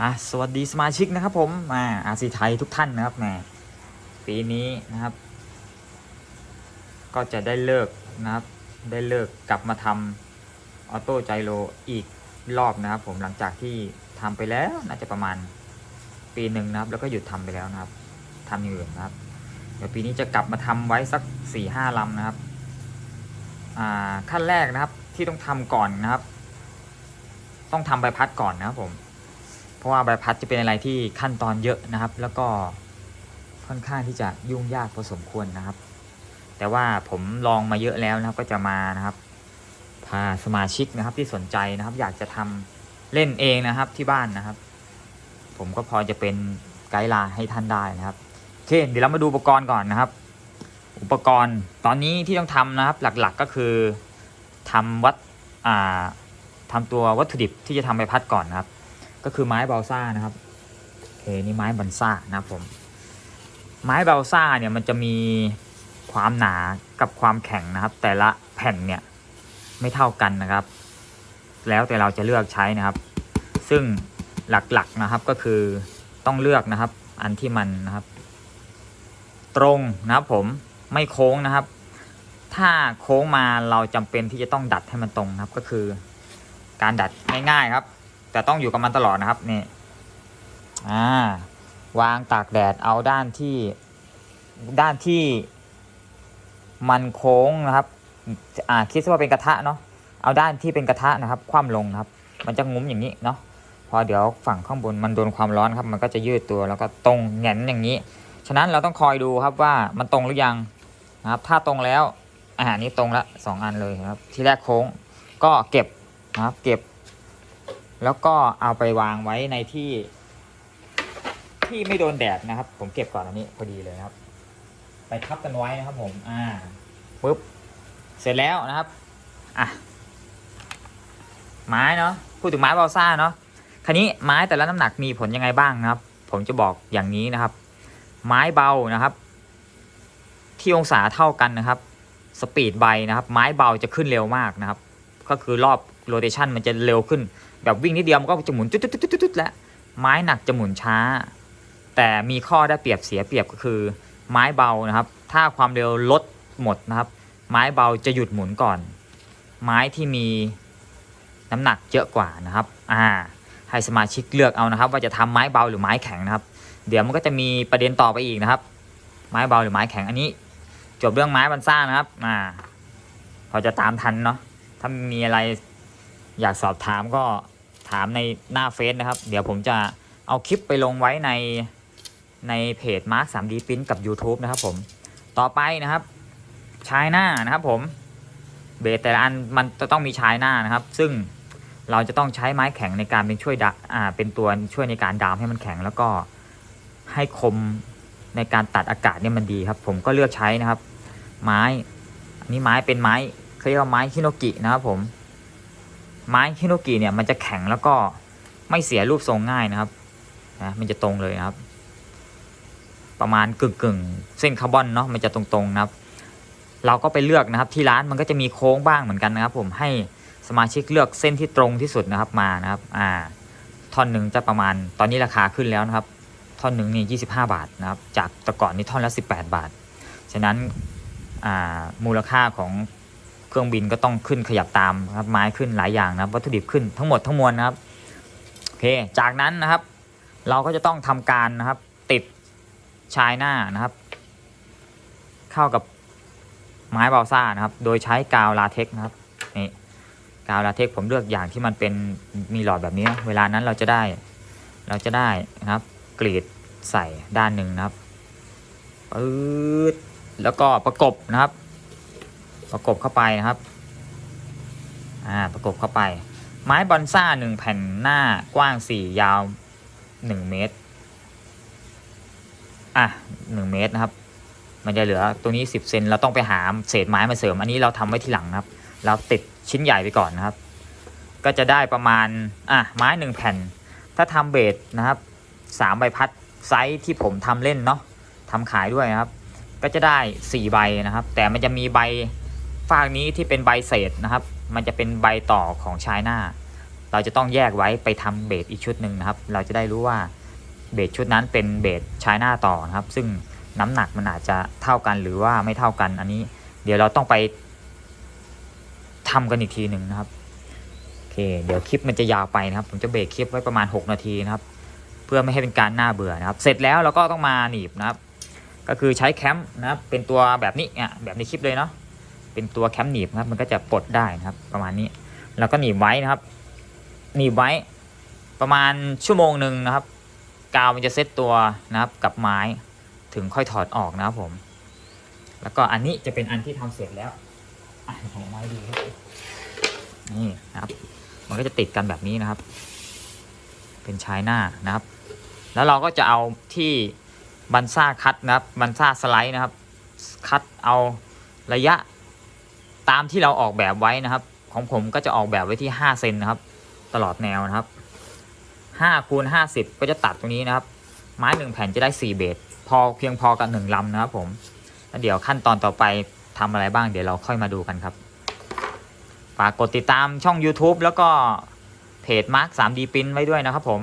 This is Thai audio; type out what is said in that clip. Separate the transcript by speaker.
Speaker 1: อะสวัสดีสมาชิกนะครับผมมาอาซีไทยทุกท่านนะครับแหมปีนี้นะครับ ก็จะได้เลิกนะครับ ได้เลิกกลับมาทำออโต้ไจโรอีกรอบนะครับ ผมหลังจากที่ทำไปแล้วน่าจะประมาณปีหนึ่งนะครับ แล้วก็หยุดทำไปแล้วนะครับทำอย่างอื่นนะครับ เดี๋ยวปีนี้จะกลับมาทำไว้สักสี่ห้าลำนะครับอ่าขั้นแรกนะครับที่ต้องทำก่อนนะครับ ต้องทำใบพัดก่อนนะครับผม ราะว่าใบพัดจะเป็นอะไรที่ขั้นตอนเยอะนะครับ แล้วก็ค่อนข้างที่จะยุ่งยากพอสมควรนะครับ แต่ว่าผมลองมาเยอะแล้วนะครับก็จะมานะครับพาสมาชิกนะครับที่สนใจนะครับ อยากจะทำเล่นเองนะครับที่บ้านนะครับ ผมก็พอจะเป็นไกด์ไลน์ให้ท่านได้นะครับโอเคเดี๋ยวเรามาดูอุปกรณ์ก่อนนะครับ อุปกรณ์ตอนนี้ที่ต้องทำนะครับ หลักๆก็คือทำวัดอ่าทำตัววัตถุดิบที่จะทำใบพัดก่อนนะครับ ก็คือไม้เบลซ่านะครับโอเคนี่ไม้บันซ่านะครับผม ไม้เบลซ่าเนี่ยมันจะมีความหนากับความแข็งนะครับ แต่ละแผ่นเนี่ยไม่เท่ากันนะครับ แล้วแต่เราจะเลือกใช้นะครับ ซึ่งหลักๆนะครับก็คือต้องเลือกนะครับ อันที่มันนะครับ ตรงนะครับผมไม่โค้งนะครับ ถ้าโค้งมาเราจำเป็นที่จะต้องดัดให้มันตรงนะครับ ก็คือ การดัดง่ายๆครับ แต่ต้องอยู่กับมันตลอดนะครับนี่อ่าวางตากแดดเอาด้านที่ด้านที่มันโค้งนะครับอ่าคิดว่าเป็นกระทะเนาะเอาด้านที่เป็นกระทะนะครับ คว่ำลงนะครับ มันจะงุ้มอย่างนี้เนาะพอเดี๋ยวฝั่งข้างบนมันโดนความร้อนครับ มันก็จะยืดตัวแล้วก็ตรงแหงนอย่างนี้ ฉะนั้นเราต้องคอยดูครับว่ามันตรงหรือยังนะครับ ถ้าตรงแล้วอาหารนี้ตรงละสองอันเลยครับ ที่แรกโค้งก็เก็บนะครับ เก็บ แล้วก็เอาไปวางไว้ในที่ ที่ไม่โดนแดดนะครับ ผมเก็บก่อนอันนี้พอดีเลยครับ ไปทับกันไว้นะครับผมอ่าปุ๊บเสร็จแล้วนะครับอะไม้เนาะพูดถึงไม้บอลซ่าเนาะคันนี้ไม้แต่ละน้ำหนักมีผลยังไงบ้างนะครับ ผมจะบอกอย่างนี้นะครับ ไม้เบานะครับ ที่องศาเท่ากันนะครับ สปีดใบนะครับ ไม้เบาจะขึ้นเร็วมากนะครับ ก็คือรอบ โรเ t ชันมันจะเร็วขึ้น แบบวิ่งนิดเดียวมันก็จะหมุนตุ๊ดๆๆๆแล้วไม้หนักจะหมุนช้า แต่มีข้อได้เปรียบเสียเปรียบก็คือ ไม้เบานะครับ ถ้าความเร็วลดหมดนะครับ ไม้เบาจะหยุดหมุนก่อน ไม้ที่มีน้ำหนักเยอะกว่านะครับอ่าให้สมาชิกเลือกเอานะครับ ว่าจะทำไม้เบาหรือไม้แข็งนะครับ เดี๋ยวมันก็จะมีประเด็นต่อไปอีกนะครับ ไม้เบาหรือไม้แข็งอันนี้ จบเรื่องไม้บันซ่านะครับอ่าพอจะตามทันเนาะถ้ามีอะไร อยากสอบถามก็ถามในหน้าเฟซนะครับ เดี๋ยวผมจะเอาคลิปไปลงไว้ในในเพจ Mark 3D Print กับ YouTube นะครับผม ต่อไปนะครับ ชายหน้านะครับผม เบสแต่ละอันมันจะต้องมีชายหน้านะครับ ซึ่งเราจะต้องใช้ไม้แข็งในการเป็นช่วยดะอ่าเป็นตัวช่วยในการดามให้มันแข็งแล้วก็ให้คมในการตัดอากาศเนี่ยมันดีครับ ผมก็เลือกใช้นะครับ ไม้อันนี้ไม้เป็นไม้เขาเรียกว่าไม้ฮิโนกินะครับผม ไม้ฮิโนกิเนี่ยมันจะแข็งแล้วก็ไม่เสียรูปทรงง่ายนะครับนะมันจะตรงเลยครับ ประมาณกึ่งกึ่งเส้นคาร์บอนเนาะมันจะตรงๆนะครับ เราก็ไปเลือกนะครับที่ร้านมันก็จะมีโค้งบ้างเหมือนกันนะครับ ผมให้สมาชิกเลือกเส้นที่ตรงที่สุดนะครับมานะครับ อ่าท่อนหนึ่งจะประมาณตอนนี้ราคาขึ้นแล้วนะครับ ท่อนหนึ่งนี่ยี่สิบห้าบาทนะครับ จากแต่ก่อนนี่ท่อนละสิบแปดบาท ฉะนั้นอ่ามูลค่าของ เครื่องบินก็ต้องขึ้นขยับตามนะครับไม้ขึ้นหลายอย่างนะครับ วัตถุดิบขึ้นทั้งหมดทั้งมวลนะครับโอเคจากนั้นนะครับ เราก็จะต้องทำการนะครับ ติดชายหน้านะครับ เข้ากับไม้บาซ่านะครับ โดยใช้กาวลาเท็กนะครับนี่กาวลาเท็กผมเลือกอย่างที่มันเป็นมีหลอดแบบนี้นะเวลานั้นเราจะได้ เราจะได้นะครับ กรีดใส่ด้านหนึ่งนะครับปื๊ดแล้วก็ประกบนะครับ ประกบเข้าไปนะครับ อ่า ประกบเข้าไป ไม้บอนซ่าหนึ่งแผ่นหน้ากว้างสี่ยาวหนึ่งเมตร อะหนึ่งเมตรนะครับ มันจะเหลือตรงนี้สิบเซนเราต้องไปหาเศษไม้มาเสริม อันนี้เราทำไว้ทีหลังครับ เราติดชิ้นใหญ่ไปก่อนนะครับ ก็จะได้ประมาณ อะ ไม้หนึ่งแผ่น ถ้าทำเบสนะครับสามใบพัดไซส์ที่ผมทำเล่นเนาะทำขายด้วยนะครับ ก็จะได้4ใบนะครับ แต่มันจะมีใบ ฝากนี้ที่เป็นใบเศษนะครับ มันจะเป็นใบต่อของชายหน้า เราจะต้องแยกไว้ไปทำเบสอีกชุดหนึ่งนะครับ เราจะได้รู้ว่าเบสชุดนั้นเป็นเบสชายหน้าต่อนะครับ ซึ่งน้ำหนักมันอาจจะเท่ากันหรือว่าไม่เท่ากันอันนี้ เดี๋ยวเราต้องไปทำกันอีกทีหนึ่งนะครับโอเค เดี๋ยวคลิปมันจะยาวไปนะครับ ผมจะเบรกคลิปไว้ประมาณ 6 นาทีนะครับ เพื่อไม่ให้เป็นการน่าเบื่อนะครับ เสร็จแล้วเราก็ต้องมาหนีบนะครับ ก็คือใช้แคมป์นะครับเป็นตัวแบบนี้เนี่ยแบบในคลิปเลยเนาะ เป็นตัวแคมป์หนีบครับ มันก็จะปลดได้นะครับ ประมาณนี้ แล้วก็หนีบไว้นะครับ หนีบไว้ประมาณชั่วโมงหนึ่งนะครับ กาวมันจะเซตตัวนะครับกับไม้ถึงค่อยถอดออกนะครับผม แล้วก็อันนี้จะเป็นอันที่ทำเสร็จแล้วอของไม้ดูครับนี่นะครับ มันก็จะติดกันแบบนี้นะครับ เป็นชายหน้านะครับ แล้วเราก็จะเอาที่บันซ่าคัดนะครับบันซ่าสไลด์นะครับ คัดเอาระยะ ตามที่เราออกแบบไว้นะครับ ของผมก็จะออกแบบไว้ที่ 5 เซนนะครับ ตลอดแนวนะครับ5คูณ50 ก็จะตัดตรงนี้นะครับ ไม้หนึ่งแผ่นจะได้ 4 เบสพอเพียงพอกับหนึ่งลำนะครับผมแล้วเดี๋ยวขั้นตอนต่อไปทำอะไรบ้างเดี๋ยวเราค่อยมาดูกันครับฝากกดติดตามช่อง YouTube แล้วก็เพจ Mark 3D Print ไว้ด้วยนะครับผม